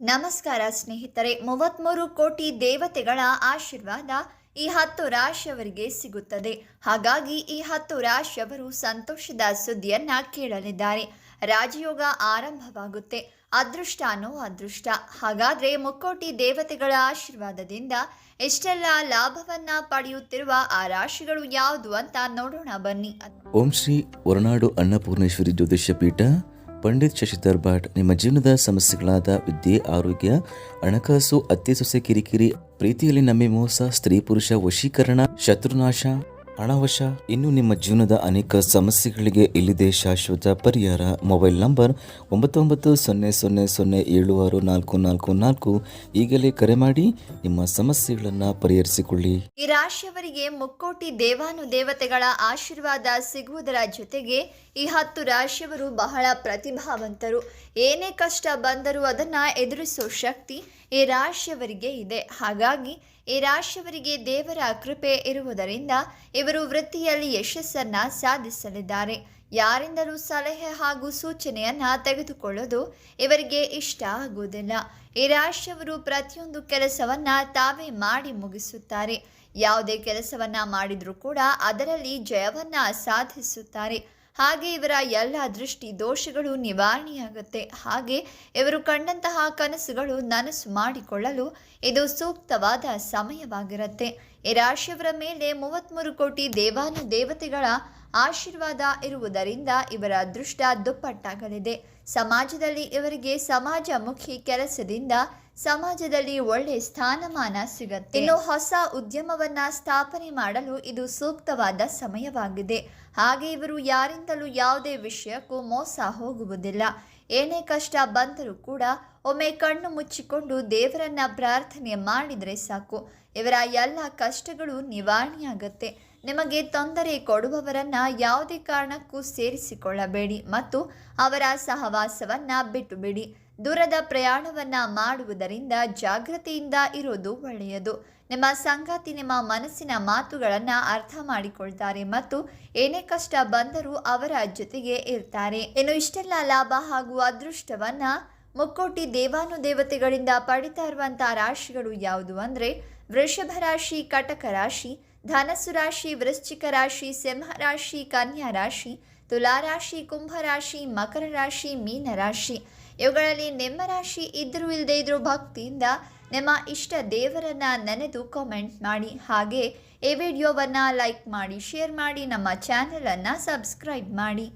ನಮಸ್ಕಾರ ಸ್ನೇಹಿತರೆ ಮೂವತ್ತ್ಮೂರು ಕೋಟಿ ದೇವತೆಗಳ ಆಶೀರ್ವಾದ ಈ ಹತ್ತು ರಾಶಿಯವರಿಗೆ ಸಿಗುತ್ತದೆ. ಹಾಗಾಗಿ ಈ ಹತ್ತು ರಾಶಿಯವರು ಸಂತೋಷದ ಸುದ್ದಿಯನ್ನ ಕೇಳಲಿದ್ದಾರೆ. ರಾಜಯೋಗ ಆರಂಭವಾಗುತ್ತೆ. ಅದೃಷ್ಟನೋ ಅದೃಷ್ಟ. ಹಾಗಾದ್ರೆ ಮುಕ್ಕೋಟಿ ದೇವತೆಗಳ ಆಶೀರ್ವಾದದಿಂದ ಎಷ್ಟೆಲ್ಲ ಲಾಭವನ್ನ ಪಡೆಯುತ್ತಿರುವ ಆ ರಾಶಿಗಳು ಯಾವುದು ಅಂತ ನೋಡೋಣ ಬನ್ನಿ. ಓಂ ಶ್ರೀ ಹೊರನಾಡು ಅನ್ನಪೂರ್ಣೇಶ್ವರಿ ಜ್ಯೋತಿಷ್ಯ ಪೀಠ ಪಂಡಿತ್ ಶಶಿಧರ್ ಭಟ್ ನಿಮ್ಮ ಜೀವನದ ಸಮಸ್ಯೆಗಳಾದ ವಿದ್ಯೆ, ಆರೋಗ್ಯ, ಹಣಕಾಸು ಅತ್ತೆ ಸೊಸೆ ಕಿರಿಕಿರಿ, ಪ್ರೀತಿಯಲ್ಲಿ ನಮ್ಮೆ ಮೋಸ, ಸ್ತ್ರೀ ಪುರುಷ ವಶೀಕರಣ, ಶತ್ರುನಾಶ ಹಣವಶ ಇನ್ನು ನಿಮ್ಮ ಜೀವನದ ಅನೇಕ ಸಮಸ್ಯೆಗಳಿಗೆ ಇಲ್ಲಿದೆ ಶಾಶ್ವತ ಪರಿಹಾರ. ಮೊಬೈಲ್ ನಂಬರ್ ಒಂಬತ್ತು ಒಂಬತ್ತು ಸೊನ್ನೆ ಸೊನ್ನೆ ಸೊನ್ನೆ ಏಳು ಆರು ನಾಲ್ಕು ನಾಲ್ಕು ನಾಲ್ಕು. ಈಗಲೇ ಕರೆ ಮಾಡಿ ನಿಮ್ಮ ಸಮಸ್ಯೆಗಳನ್ನು ಪರಿಹರಿಸಿಕೊಳ್ಳಿ. ಈ ರಾಶಿಯವರಿಗೆ ಮುಕ್ಕೋಟಿ ದೇವಾನು ದೇವತೆಗಳ ಆಶೀರ್ವಾದ ಸಿಗುವುದರ ಜೊತೆಗೆ ಈ ಹತ್ತು ರಾಶಿಯವರು ಬಹಳ ಪ್ರತಿಭಾವಂತರು. ಏನೇ ಕಷ್ಟ ಬಂದರೂ ಅದನ್ನ ಎದುರಿಸೋ ಶಕ್ತಿ ಈ ರಾಶಿಯವರಿಗೆ ಇದೆ. ಹಾಗಾಗಿ ಈ ರಾಶಿಯವರಿಗೆ ದೇವರ ಕೃಪೆ ಇರುವುದರಿಂದ ಇವರು ವೃತ್ತಿಯಲ್ಲಿ ಯಶಸ್ಸನ್ನ ಸಾಧಿಸಲಿದ್ದಾರೆ. ಯಾರಿಂದಲೂ ಸಲಹೆ ಹಾಗೂ ಸೂಚನೆಯನ್ನ ತೆಗೆದುಕೊಳ್ಳೋದು ಇವರಿಗೆ ಇಷ್ಟ ಆಗುವುದಿಲ್ಲ. ಈ ರಾಶಿಯವರು ಪ್ರತಿಯೊಂದು ಕೆಲಸವನ್ನ ತಾವೇ ಮಾಡಿ ಮುಗಿಸುತ್ತಾರೆ. ಯಾವುದೇ ಕೆಲಸವನ್ನ ಮಾಡಿದರೂ ಕೂಡ ಅದರಲ್ಲಿ ಜಯವನ್ನ ಸಾಧಿಸುತ್ತಾರೆ. ಹಾಗೆ ಇವರ ಎಲ್ಲ ದೃಷ್ಟಿ ದೋಷಗಳು ನಿವಾರಣೆಯಾಗುತ್ತೆ. ಹಾಗೆ ಇವರು ಕಂಡಂತಹ ಕನಸುಗಳು ನನಸು ಮಾಡಿಕೊಳ್ಳಲು ಇದು ಸೂಕ್ತವಾದ ಸಮಯವಾಗಿರುತ್ತೆ. ಈ ರಾಶಿಯವರ ಮೇಲೆ ಮೂವತ್ತ್ಮೂರು ಕೋಟಿ ದೇವಾನು ದೇವತೆಗಳ ಆಶೀರ್ವಾದ ಇರುವುದರಿಂದ ಇವರ ದೃಷ್ಟ ದುಪ್ಪಟ್ಟಾಗಲಿದೆ. ಸಮಾಜದಲ್ಲಿ ಇವರಿಗೆ ಸಮಾಜಮುಖಿ ಕೆಲಸದಿಂದ ಸಮಾಜದಲ್ಲಿ ಒಳ್ಳೆ ಸ್ಥಾನಮಾನ ಸಿಗುತ್ತೆ. ಇನ್ನು ಹೊಸ ಉದ್ಯಮವನ್ನ ಸ್ಥಾಪನೆ ಮಾಡಲು ಇದು ಸೂಕ್ತವಾದ ಸಮಯವಾಗಿದೆ. ಹಾಗೆ ಇವರು ಯಾರಿಂದಲೂ ಯಾವುದೇ ವಿಷಯಕ್ಕೂ ಮೋಸ ಹೋಗುವುದಿಲ್ಲ. ಏನೇ ಕಷ್ಟ ಬಂದರೂ ಕೂಡ ಒಮ್ಮೆ ಕಣ್ಣು ಮುಚ್ಚಿಕೊಂಡು ದೇವರನ್ನ ಪ್ರಾರ್ಥನೆ ಮಾಡಿದರೆ ಸಾಕು. ಇವರ ಎಲ್ಲ ಕಷ್ಟಗಳು ನಿವಾರಣೆಯಾಗತ್ತೆ. ನಿಮಗೆ ತೊಂದರೆ ಕೊಡುವವರನ್ನ ಯಾವುದೇ ಕಾರಣಕ್ಕೂ ಸೇರಿಸಿಕೊಳ್ಳಬೇಡಿ ಮತ್ತು ಅವರ ಸಹವಾಸವನ್ನ ಬಿಟ್ಟು ಬಿಡಿ ದೂರದ ಪ್ರಯಾಣವನ್ನು ಮಾಡುವುದರಿಂದ ಜಾಗೃತಿಯಿಂದ ಇರೋದು ಒಳ್ಳೆಯದು. ನಿಮ್ಮ ಸಂಗಾತಿ ನಿಮ್ಮ ಮನಸ್ಸಿನ ಮಾತುಗಳನ್ನು ಅರ್ಥ ಮಾಡಿಕೊಳ್ತಾರೆ ಮತ್ತು ಏನೇ ಕಷ್ಟ ಬಂದರೂ ಅವರ ಜೊತೆಗೆ ಇರ್ತಾರೆ. ಇನ್ನು ಇಷ್ಟೆಲ್ಲ ಲಾಭ ಹಾಗೂ ಅದೃಷ್ಟವನ್ನ ಮುಕ್ಕೋಟಿ ದೇವಾನು ದೇವತೆಗಳಿಂದ ಪಡಿತಾ ಇರುವಂಥ ರಾಶಿಗಳು ಯಾವುದು ಅಂದ್ರೆ ವೃಷಭ ರಾಶಿ, ಕಟಕ ರಾಶಿ, ಧನಸ್ಸು ರಾಶಿ, ವೃಶ್ಚಿಕ ರಾಶಿ, ಸಿಂಹ ರಾಶಿ, ಕನ್ಯಾ ರಾಶಿ ತುಲಾ ರಾಶಿ ಕುಂಭ ರಾಶಿ ಮಕರ ರಾಶಿ, ಮೀನ ರಾಶಿ. ಇವುಗಳಲ್ಲಿ ನಿಮ್ಮ ರಾಶಿ ಇದ್ರೂ ಇಲ್ಲದೆ ಇದ್ರೂ ಭಕ್ತಿಯಿಂದ ನಿಮ್ಮ ಇಷ್ಟ ದೇವರನ್ನ ನೆನೆದು ಕಾಮೆಂಟ್ ಮಾಡಿ. ಹಾಗೆ ಈ ವಿಡಿಯೋವನ್ನು ಲೈಕ್ ಮಾಡಿ ಶೇರ್ ಮಾಡಿ, ನಮ್ಮ ಚಾನೆಲನ್ನು ಸಬ್ಸ್ಕ್ರೈಬ್ ಮಾಡಿ.